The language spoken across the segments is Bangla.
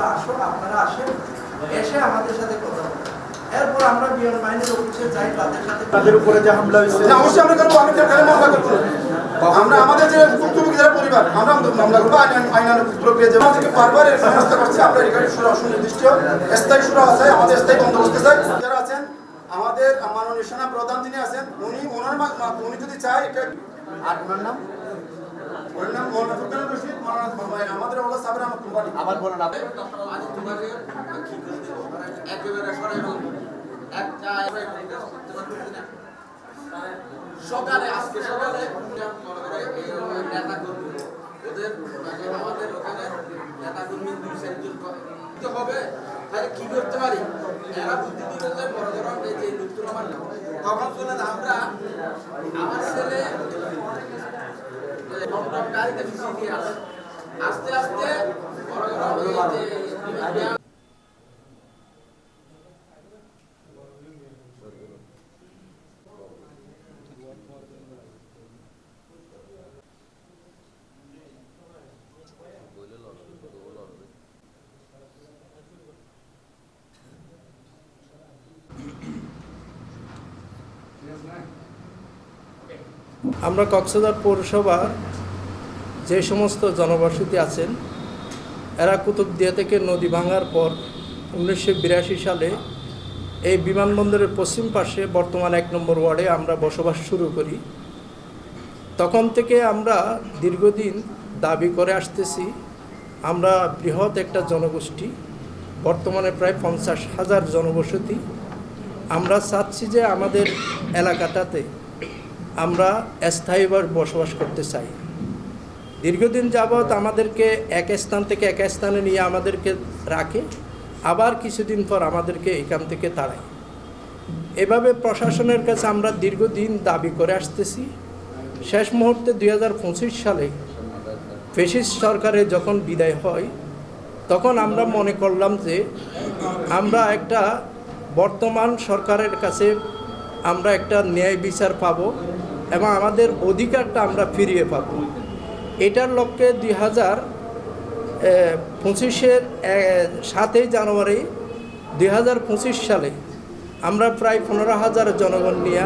তোমরা আসো আপনারা আসেন এসে আমাদের সাথে কথা বলো এরপর আমরা বিমান বাহিনীর অফিসে যাই তাদের সাথে তাদের উপরে যে হামলা হয়েছে। না অবশ্যই আমরা করব আমি তাহলে মামলা করব আমরা আমাদের যে ভুক্তভোগী যারা পরিবার আমরা মামলা করব আইন আইনানুগ প্রক্রিয়া যেমন থেকে বারবার এর ব্যবস্থা করছি। আমরা এখানে সুরা সুনির্দিষ্ট স্থায়ী সুরা আছে আমাদের স্থায়ী বন্দোবস্ত চাই যারা আছেন আমাদের মাননীয় সেনা প্রধান যিনি আছেন উনি ওনার মা- মা- উনি যদি চায় এটা আর ওনার নাম? আবার বলেন আপনি সকালে আজকে সকালে নেতা কর্মী ওদের আমাদের ওখানে নেতা কর্মী দুই চারজন হবে। তাহলে কি করতে পারি? এরা বুদ্ধি দিতে যে বড় এই যে লুপ্ত আমার তখন আমরা আমার ছেলে আস্তে আস্তে আমরা কক্সবাজার পৌরসভার যে সমস্ত জনবসতি আছেন, এরা কুতুবদিয়া থেকে নদী ভাঙার পর উনিশশো বিরাশি সালে এই বিমানবন্দরের পশ্চিম পাশে বর্তমান এক নম্বর ওয়ার্ডে আমরা বসবাস শুরু করি। তখন থেকে আমরা দীর্ঘদিন দাবি করে আসতেছি, আমরা বৃহৎ একটা জনগোষ্ঠী, বর্তমানে প্রায় পঞ্চাশ হাজার জনবসতি। আমরা চাচ্ছি যে আমাদের এলাকাটাতে আমরা স্থায়ীভাবে বসবাস করতে চাই। দীর্ঘদিন যাবৎ আমাদেরকে এক স্থান থেকে এক স্থানে নিয়ে আমাদেরকে রাখে, আবার কিছুদিন পর আমাদেরকে এখান থেকে তাড়ায়। এভাবে প্রশাসনের কাছে আমরা দীর্ঘদিন দাবি করে আসতেছি। শেষ মুহূর্তে দুই হাজার পঁচিশ সালে ফেসিস সরকারে যখন বিদায় হয়, তখন আমরা মনে করলাম যে আমরা একটা বর্তমান সরকারের কাছে আমরা একটা ন্যায় বিচার পাব। এবং আমাদের অধিকারটা আমরা ফিরিয়ে পাব। এটার লক্ষ্যে দুই হাজার পঁচিশের সাতই জানুয়ারি দুই হাজার পঁচিশ সালে আমরা প্রায় পনেরো হাজার জনগণ নিয়ে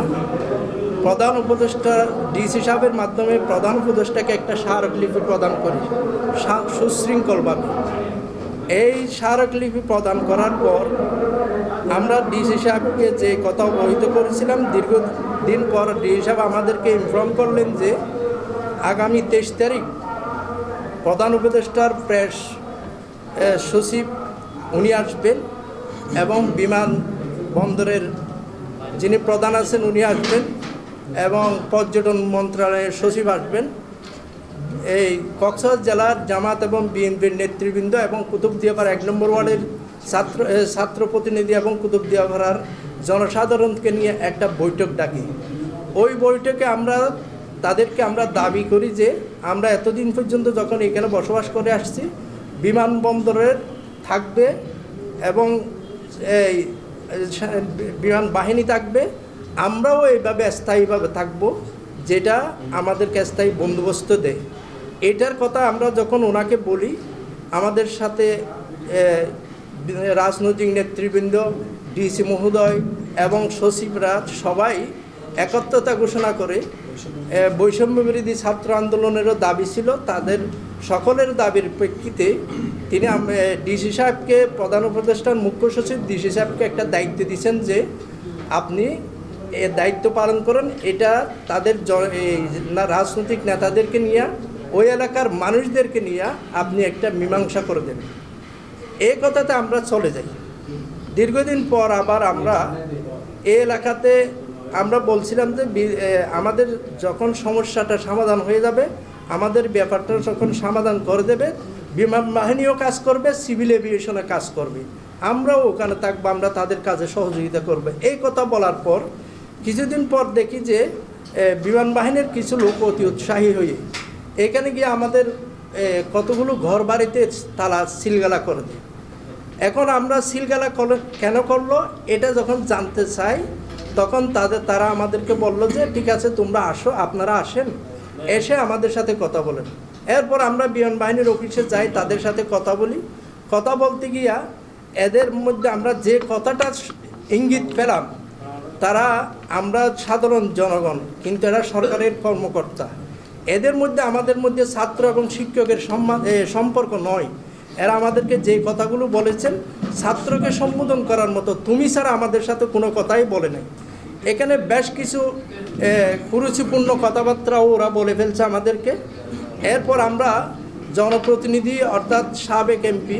প্রধান উপদেষ্টা ডিসি সাহেবের মাধ্যমে প্রধান উপদেষ্টাকে একটা স্মারকলিপি প্রদান করি সুশৃঙ্খলভাবে এই স্মারকলিপি প্রদান করার পর আমরা ডিসি সাহেবকে যে কথা অবহিত করেছিলাম দীর্ঘদিন পর ডিসি সাহেব আমাদেরকে ইনফর্ম করলেন যে আগামী তেইশ তারিখ প্রধান উপদেষ্টার প্রেস সচিব উনি আসবেন এবং বিমান বন্দরের যিনি প্রধান আছেন উনি আসবেন এবং পর্যটন মন্ত্রণালয়ের সচিব আসবেন। এই কক্সবাজার জেলার জামাত এবং বিএনপির নেতৃবৃন্দ এবং কুতুবদিয়াপাড়া এক নম্বর ওয়ার্ডের ছাত্র ছাত্র প্রতিনিধি এবং কুতুবদিয়াপাড়ার জনসাধারণকে নিয়ে একটা বৈঠক ডাকি। ওই বৈঠকে আমরা তাদেরকে আমরা দাবি করি যে আমরা এতদিন পর্যন্ত যখন এখানে বসবাস করে আসছি বিমানবন্দরের থাকবে এবং এই বিমান বাহিনী থাকবে, আমরাও এইভাবে স্থায়ীভাবে থাকব যেটা আমাদেরকে স্থায়ী বন্দোবস্ত দেয়। এটার কথা আমরা যখন ওনাকে বলি, আমাদের সাথে রাজনৈতিক নেতৃবৃন্দ, ডিসি মহোদয় এবং সচিবরা সবাই একত্রতা ঘোষণা করে বৈষম্য বিরোধী ছাত্র আন্দোলনেরও দাবি ছিল। তাদের সকলের দাবির প্রেক্ষিতে তিনি ডিসি সাহেবকে প্রধান উপদেষ্টার মুখ্য সচিব ডিসি সাহেবকে একটা দায়িত্ব দিয়েছেন যে আপনি এ দায়িত্ব পালন করেন। এটা তাদের রাজনৈতিক নেতাদেরকে নিয়ে, ওই এলাকার মানুষদেরকে নিয়ে আপনি একটা মীমাংসা করে দেবেন। এই কথাতে আমরা চলে যাই। দীর্ঘদিন পর আবার আমরা এই এলাকাতে আমরা বলছিলাম যে আমাদের যখন সমস্যাটা সমাধান হয়ে যাবে, আমাদের ব্যাপারটা যখন সমাধান করে দেবে, বিমান বাহিনীও কাজ করবে, সিভিল এভিয়েশনে কাজ করবে। আমরাও ওখানে থাকব, আমরা তাদের কাজে সহযোগিতা করবে। এই কথা বলার পর কিছুদিন পর দেখি যে বিমান বাহিনীর কিছু লোক অতি উৎসাহী হয়ে এখানে গিয়ে আমাদের কতগুলো ঘর বাড়িতে তালা সিলগালা করে দেয়। এখন আমরা সিলগালা কেন করল? এটা যখন জানতে চাই, তখন তাদের তারা আমাদেরকে বলল যে, ঠিক আছে, তোমরা আসো, আপনারা আসেন। এসে আমাদের সাথে কথা বলেন। এরপর আমরা বিমান বাহিনীর অফিসে যাই, তাদের সাথে কথা বলি। কথা বলতে গিয়া এদের মধ্যে আমরা যে কথাটা ইঙ্গিত পেলাম, তারা আমরা সাধারণ জনগণ, কিন্তু এরা সরকারের কর্মকর্তা। এদের মধ্যে, আমাদের মধ্যে ছাত্র এবং শিক্ষকের সম্মান সম্পর্ক নয়। এরা আমাদেরকে যে কথাগুলো বলেছেন, ছাত্রকে সম্বোধন করার মতো তুমি ছাড়া আমাদের সাথে কোনো কথাই বলে নাই। এখানে বেশ কিছু কুরুচিপূর্ণ কথাবার্তাও ওরা বলে ফেলছে আমাদেরকে। এরপর আমরা জনপ্রতিনিধি অর্থাৎ সাবেক এমপি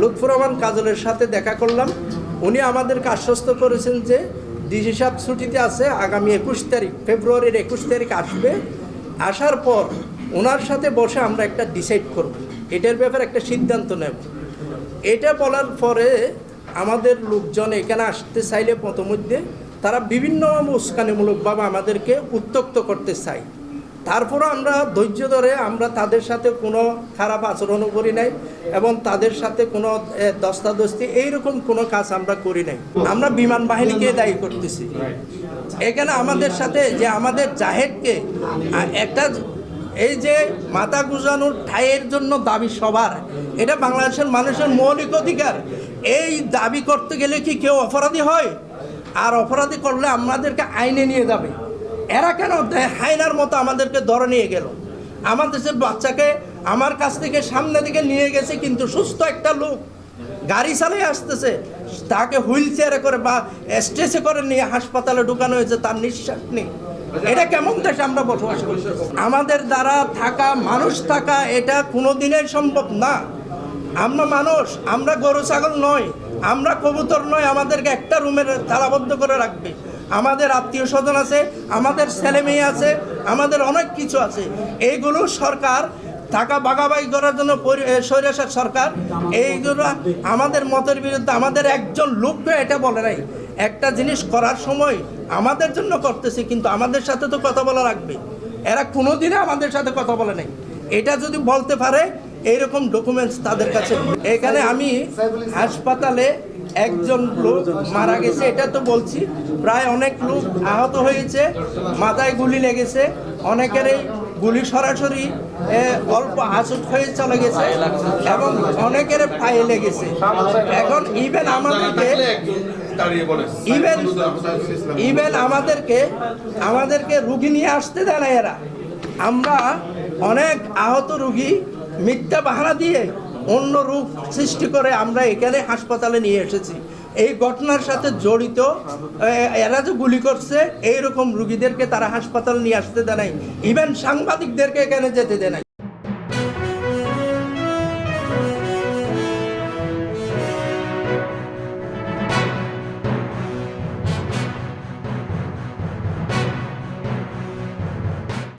লুৎফুর রহমান কাজলের সাথে দেখা করলাম। উনি আমাদেরকে আশ্বস্ত করেছেন যে ডিসি সাহেব ছুটিতে আছে, আগামী একুশ তারিখ, ফেব্রুয়ারির একুশ তারিখ আসবে। আসার পর ওনার সাথে বসে আমরা একটা ডিসাইড করব। এটার ব্যাপারে একটা সিদ্ধান্ত নেব। এটা বলার পরে আমাদের লোকজন এখানে আসতে চাইলে প্রথমধ্যে তারা বিভিন্ন উস্কানিমূলকভাবে আমাদেরকে উত্তক্ত করতে চায়। তারপরও আমরা ধৈর্য ধরে আমরা তাদের সাথে কোনো খারাপ আচরণও করি নাই এবং তাদের সাথে কোনো দস্তাদস্তি এইরকম কোনো কাজ আমরা করি নাই। আমরা বিমান বাহিনীকে দায়ী করতেছি। এখানে আমাদের সাথে যে আমাদের জাহেদকে একটা এই যে মাথা গুজানোর ঠাইয়ের জন্য দাবি সবার, এটা বাংলাদেশের মানুষের মৌলিক অধিকার। এই দাবি করতে গেলে কি কেউ অপরাধী হয়? আর অপরাধী করলে আমাদেরকে আইনে নিয়ে যাবে। এরা কেন হায়নার মতো আমাদেরকে ধরে নিয়ে গেল? আমার দেশের বাচ্চাকে আমার কাছ থেকে সামনে দিকে নিয়ে গেছে কিন্তু সুস্থ একটা লোক। গাড়ি চালিয়ে আসতেছে। তাকে হুইল চেয়ারে করে বা স্টেজে করে নিয়ে হাসপাতালে ঢুকানো হয়েছে, তার নিঃশ্বাস নেই। এটা কেমন দেশে আমরা বসবাস করি? আমাদের দ্বারা থাকা মানুষ থাকা এটা কোনো দিনের সম্ভব না। আমরা মানুষ, আমরা গরু, ছাগল নয় আমরা কবুতর নয় আমাদেরকে একটা রুমের তালাবদ্ধ করে রাখবে। আমাদের আত্মীয় স্বজন আছে, আমাদের ছেলে মেয়ে আছে, আমাদের অনেক কিছু আছে। এইগুলো সরকার টাকা বাগাবাগি করার জন্য সরকার, এইগুলো আমাদের মতের বিরুদ্ধে আমাদের একজন লোককে এটা বলে নাই। একটা জিনিস করার সময় আমাদের জন্য করতেছি, কিন্তু আমাদের সাথে তো কথা বলা রাখবে। এরা কোনোদিনই আমাদের সাথে কথা বলে নাই। এটা যদি বলতে পারে, এইরকম ডকুমেন্টস তাদের কাছে। এখানে আমি হাসপাতালে একজন লোক মারা গেছে, এটা তো বলছি। প্রায় অনেক লোক আহত হয়েছে, মাথায় গুলি লেগেছে। অনেকেরই গুলি সরাসরি অল্প আচট হয়ে চলে গেছে এবং অনেকের পায়ে লেগেছে। এখন ইভেন আমাদেরকে ইভেন ইভেন আমাদেরকে আমাদেরকে রুগী নিয়ে আসতে দেয় না এরা। আমরা অনেক আহত রুগী মিথ্যা বাহানা দিয়ে অন্য রূপ সৃষ্টি করে আমরা এখানে হাসপাতালে নিয়ে এসেছি। এই ঘটনার সাথে জড়িত এরা যে গুলি করছে এইরকম রুগীদেরকে তারা হাসপাতালে নিয়ে আসতে দেয় নাই। ইভেন সাংবাদিকদেরকে এখানে যেতে দেয় নাই।